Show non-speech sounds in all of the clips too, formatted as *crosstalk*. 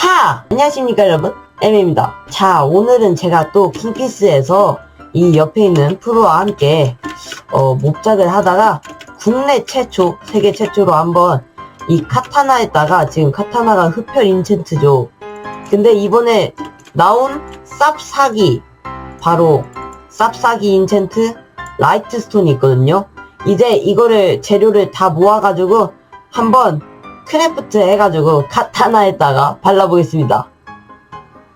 하! 안녕하십니까 여러분? M입니다. 자 오늘은 제가 또 킹피스에서 이 옆에 있는 프로와 함께 어, 몹작을 하다가 국내 최초 세계 최초로 한번 이 카타나에다가 지금 카타나가 흡혈 인챈트죠. 근데 이번에 나온 쌉사기 바로 쌉사기 인챈트 라이트 스톤이 있거든요. 이제 이거를 재료를 다 모아가지고 한번 크래프트 해가지고 카타나에다가 발라보겠습니다.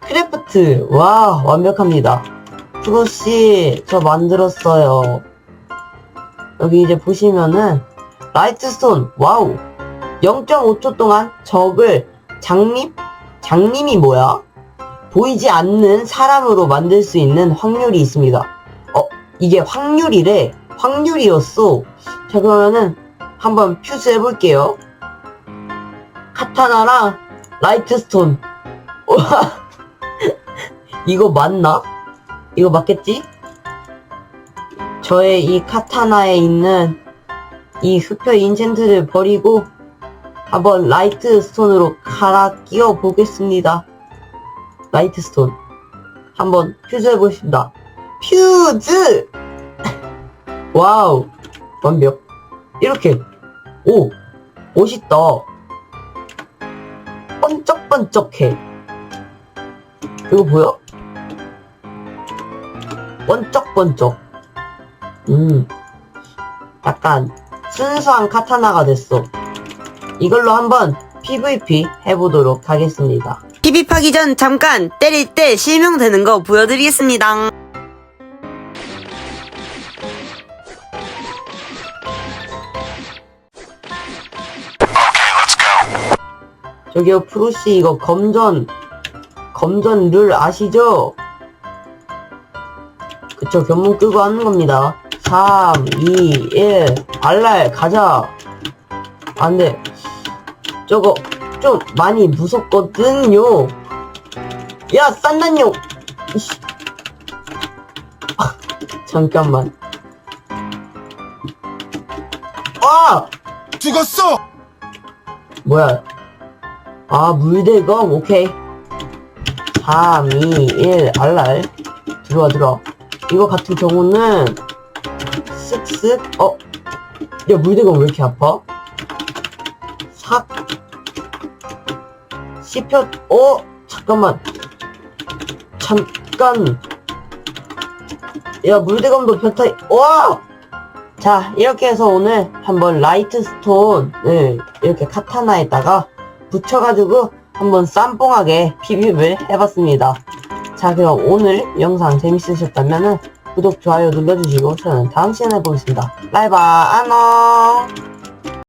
크래프트 와 완벽합니다. 프로씨 저 만들었어요. 여기 이제 보시면은 라이트스톤 와우 0.5초 동안 적을 장립 장님이 뭐야? 보이지 않는 사람으로 만들 수 있는 확률이 있습니다. 어 이게 확률이래 확률이었어. 자 그러면은 한번 퓨즈 해볼게요. 카타나랑 라이트스톤. 와, *laughs* 이거 맞나? 이거 맞겠지? 저의 이 카타나에 있는 이 흡혈 인챈트를 버리고 한번 라이트 스톤으로 갈아 끼워 보겠습니다. 라이트 스톤. 한번 퓨즈 해보겠습니다. *laughs* 퓨즈! 와우. 완벽. 이렇게. 오! 멋있다. 번쩍번쩍해. 이거 보여? 번쩍번쩍. 음. 약간 순수한 카타나가 됐어. 이걸로 한번 PVP 해보도록 하겠습니다. PVP하기 전 잠깐 때릴 때 실명되는 거 보여드리겠습니다. 저기요, 프로씨, 이거 검전, 검전 룰 아시죠? 그쵸, 견문 끄고 하는 겁니다. 3, 2, 1, 알랄, 가자. 안 돼. 저거, 좀 많이 무섭거든요. 야! 이씨. 아, 잠깐만. 아! 죽었어! 뭐야? 아, 물대검? 오케이. 3, 2, 1, 알랄. 들어와, 들어와. 이거 같은 경우는, 쓱쓱, 어? 야, 물대검 왜 이렇게 아파? 삭. 씹혀, 어? 잠깐만. 잠깐. 야, 물대검도 변타, 와! 자, 이렇게 해서 오늘 한번 라이트 스톤을 이렇게 카타나에다가 붙여가지고 한번 쌈뽕하게 비빔을 해봤습니다. 자, 그럼 오늘 영상 재밌으셨다면 구독, 좋아요 눌러주시고 저는 다음 시간에 보겠습니다. 바이바이, 안녕!